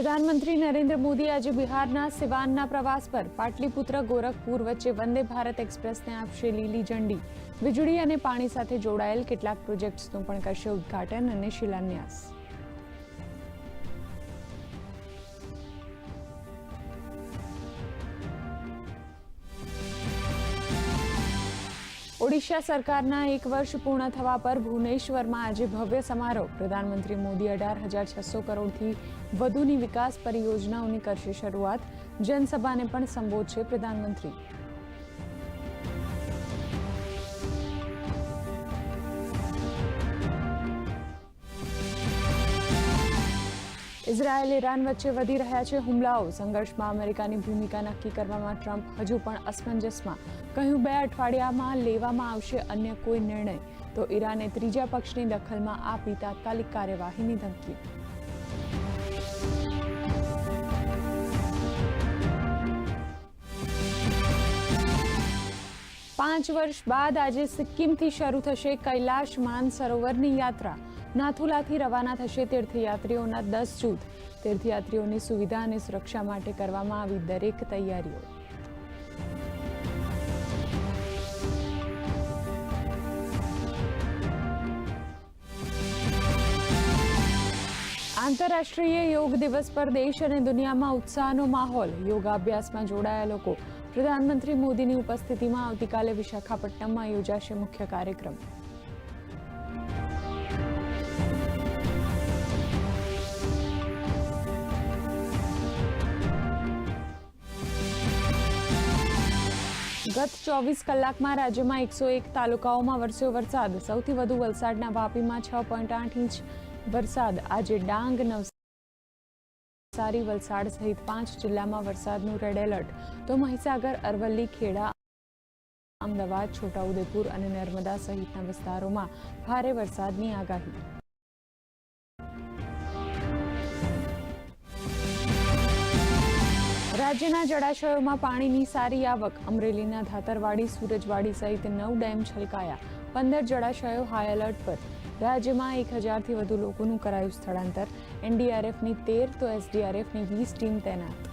પ્રધાનમંત્રી નરેન્દ્ર મોદી આજે બિહારના સિવાનના પ્રવાસ પર પાટલીપુત્ર ગોરખપુર વચ્ચે વંદે ભારત એક્સપ્રેસને આપશે લીલી ઝંડી. વીજળી અને પાણી સાથે જોડાયેલ કેટલાક પ્રોજેક્ટ્સનું પણ કરશે ઉદ્ઘાટન અને શિલાન્યાસ. ઓડિશા સરકારના એક વર્ષ પૂર્ણ થવા પર ભુવનેશ્વરમાં આજે ભવ્ય સમારોહ. પ્રધાનમંત્રી મોદી અઢાર હજાર છસો કરોડથી વધુની વિકાસ પરિયોજનાઓની કરશે શરૂઆત. જનસભાને પણ સંબોધશે પ્રધાનમંત્રી. ઇઝરાયલ, ઈરાન વચ્ચે વધી રહ્યા છે હુમલાઓ. સંઘર્ષમાં અમેરિકાની ભૂમિકા નક્કી કરવામાં ટ્રમ્પ હજુ પણ અસમંજસમાં. કહ્યું, બે અઠવાડિયામાં લેવામાં આવશે અન્ય કોઈ નિર્ણય. તો ઈરાને ત્રીજા પક્ષની દખલમાં આપી તાત્કાલિક કાર્યવાહીની ધમકી. પાંચ વર્ષ બાદ આજે સિક્કિમથી શરૂ થશે કૈલાશ માનસરોવરની યાત્રા. નાથુલાથી રવાના થશે તીર્થયાત્રીઓના દસ જૂથ. તીર્થયાત્રીઓની સુવિધા અને સુરક્ષા માટે કરવામાં આવી દરેક તૈયારીઓ. આંતરરાષ્ટ્રીય યોગ દિવસ પર દેશ અને દુનિયામાં ઉત્સાહનો માહોલ. યોગાભ્યાસમાં જોડાયા લોકો. પ્રધાનમંત્રી મોદીની ઉપસ્થિતિમાં આવતીકાલે વિશાખાપટ્ટનમમાં યોજાશે મુખ્ય કાર્યક્રમ. ગત ચોવીસ કલાકમાં રાજ્યમાં એકસો એક તાલુકાઓમાં વરસ્યો વરસાદ. સૌથી વધુ વલસાડના વાપીમાં છ પોઈન્ટ આઠ ઇંચ વરસાદ. આજે ડાંગ, નવસારી, વલસાડ સહિત પાંચ જિલ્લામાં વરસાદનું રેડ એલર્ટ. તો મહીસાગર, અરવલ્લી, ખેડા, અમદાવાદ, છોટાઉદેપુર અને નર્મદા સહિતના વિસ્તારોમાં ભારે વરસાદની આગાહી. રાજ્યના જળાશયોમાં પાણીની સારી આવક. અમરેલીના ધાતરવાડી, સૂરજવાડી સહિત નવ ડેમ છલકાયા. પંદર જળાશયો હાઈ એલર્ટ પર. રાજ્યમાં એક હજારથી વધુ લોકોનું કરાયું સ્થળાંતર. એનડીઆરએફની તેર તો એસડીઆરએફની વીસ ટીમ તૈનાત.